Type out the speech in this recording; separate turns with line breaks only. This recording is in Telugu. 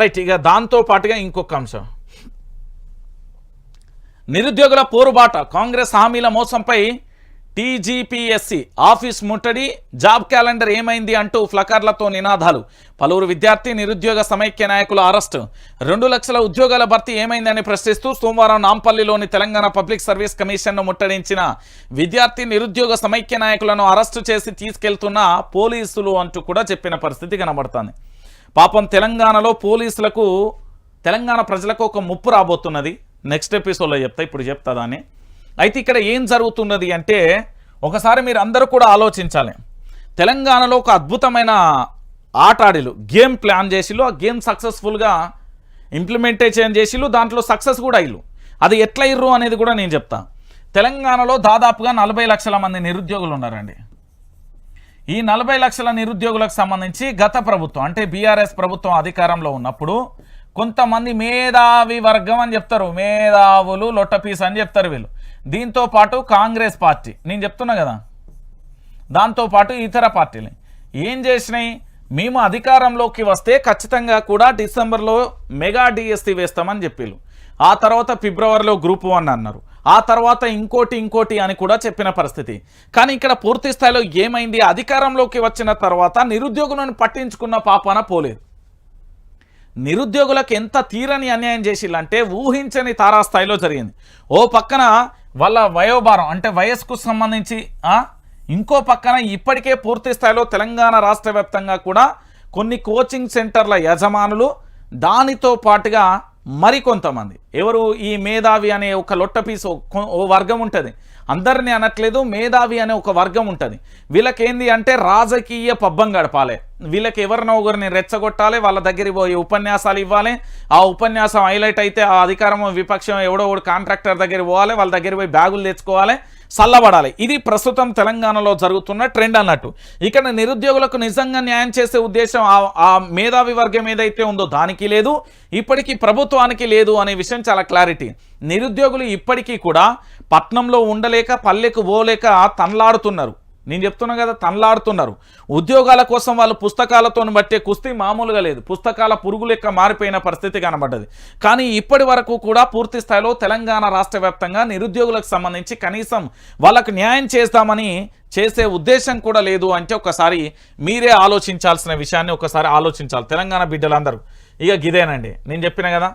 రైట్ ఇక దాంతో పాటుగా ఇంకొక అంశం. నిరుద్యోగుల పోరుబాట కాంగ్రెస్ హామీల మోసంపై టీజీపీఎస్సీ ఆఫీస్ ముట్టడి జాబ్ క్యాలెండర్ ఏమైంది అంటూ ఫ్లకర్లతో నినాదాలు. పలువురు విద్యార్థి నిరుద్యోగ సమైక్య నాయకుల అరెస్టు. రెండు లక్షల ఉద్యోగాల భర్తీ ఏమైందని ప్రశ్నిస్తూ సోమవారం నాంపల్లిలోని తెలంగాణ పబ్లిక్ సర్వీస్ కమిషన్ను ముట్టడించిన విద్యార్థి నిరుద్యోగ సమైక్య నాయకులను అరెస్టు చేసి తీసుకెళ్తున్న పోలీసులు అంటూ కూడా చెప్పిన పరిస్థితి కనబడుతుంది. పాపం తెలంగాణలో పోలీసులకు తెలంగాణ ప్రజలకు ఒక ముప్పు రాబోతున్నది. నెక్స్ట్ ఎపిసోడ్లో చెప్తా ఇప్పుడు చెప్తా దాన్ని. అయితే ఇక్కడ ఏం జరుగుతున్నది అంటే ఒకసారి మీరు అందరూ కూడా ఆలోచించాలి. తెలంగాణలో ఒక అద్భుతమైన ఆట ఆడిలు గేమ్ ప్లాన్ చేసిలు ఆ గేమ్ సక్సెస్ఫుల్గా ఇంప్లిమెంటేషన్ చేసిలు దాంట్లో సక్సెస్ కూడా అయ్యిలు అది ఎట్లా ఇర్రు అనేది కూడా నేను చెప్తా. తెలంగాణలో దాదాపుగా నలభై లక్షల మంది నిరుద్యోగులు ఉన్నారండి. ఈ నలభై లక్షల నిరుద్యోగులకు సంబంధించి గత ప్రభుత్వం అంటే బీఆర్ఎస్ ప్రభుత్వం అధికారంలో ఉన్నప్పుడు కొంతమంది మేధావి వర్గం అని చెప్తారు. మేధావులు లొట్టపీస్ అని చెప్తారు వీళ్ళు. దీంతో పాటు కాంగ్రెస్ పార్టీ. నేను చెప్తున్నా కదా. దాంతోపాటు ఇతర పార్టీలు. ఏం చేసినాయి? మేము అధికారంలోకి వస్తే ఖచ్చితంగా కూడా డిసెంబర్లో మెగా డిఎస్సి వేస్తామని చెప్పిళ్ళు. ఆ తర్వాత ఫిబ్రవరిలో గ్రూప్ వన్ అన్నారు. ఆ తర్వాత ఇంకోటి ఇంకోటి అని కూడా చెప్పిన పరిస్థితి. కానీ ఇక్కడ పూర్తి స్థాయిలో ఏమైంది? అధికారంలోకి వచ్చిన తర్వాత నిరుద్యోగులను పట్టించుకున్న పాపాన పోలేదు. నిరుద్యోగులకు ఎంత తీరని అన్యాయం చేసిల్లంటే ఊహించని తారాస్థాయిలో జరిగింది. ఓ పక్కన వాళ్ళ వయోభారం అంటే వయస్సుకు సంబంధించి ఇంకో పక్కన ఇప్పటికే పూర్తి స్థాయిలో తెలంగాణ రాష్ట్ర కూడా కొన్ని కోచింగ్ సెంటర్ల యజమానులు దానితో పాటుగా మరికొంతమంది. ఎవరు ఈ మేధావి అనే ఒక లొట్టపీసు ఓ వర్గం ఉంటుంది. అందరినీ అనట్లేదు మేధావి అనే ఒక వర్గం ఉంటుంది. వీళ్ళకేంది అంటే రాజకీయ పబ్బం గడపాలి. వీళ్ళకి ఎవరినో ఒకరిని రెచ్చగొట్టాలి వాళ్ళ దగ్గర పోయి ఉపన్యాసాలు ఇవ్వాలి. ఆ ఉపన్యాసం హైలైట్ అయితే ఆ అధికారం విపక్షం ఎవడో ఒకడు కాంట్రాక్టర్ దగ్గర పోవాలి వాళ్ళ దగ్గర పోయి బ్యాగులు తెచ్చుకోవాలి. చల్లబడాలి. ఇది ప్రస్తుతం తెలంగాణలో జరుగుతున్న ట్రెండ్ అన్నట్టు. ఇక్కడ నిరుద్యోగులకు నిజంగా న్యాయం చేసే ఉద్దేశం ఆ- ఆ మేధావి వర్గం ఏదైతే ఉందో దానికి లేదు ఇప్పటికీ ప్రభుత్వానికి లేదు అనే విషయం చాలా క్లారిటీ. నిరుద్యోగులు ఇప్పటికీ కూడా పట్నంలో ఉండలేక పల్లెకు పోలేక తనలాడుతున్నారు. నేను చెప్తున్నా కదా తనలాడుతున్నారు. ఉద్యోగాల కోసం వాళ్ళు పుస్తకాలతో బట్టే కుస్తీ మామూలుగా లేదు. పుస్తకాల పురుగు లెక్క మారిపోయిన పరిస్థితి కనబడ్డది. కానీ ఇప్పటి వరకు కూడా పూర్తి స్థాయిలో తెలంగాణ రాష్ట్ర వ్యాప్తంగా నిరుద్యోగులకు సంబంధించి కనీసం వాళ్ళకు న్యాయం చేస్తామని చేసే ఉద్దేశం కూడా లేదు అంటే ఒకసారి మీరే ఆలోచించాల్సిన విషయాన్ని ఒకసారి ఆలోచించాలి. తెలంగాణ బిడ్డలందరూ. ఇక గిదేనండి నేను చెప్పిన కదా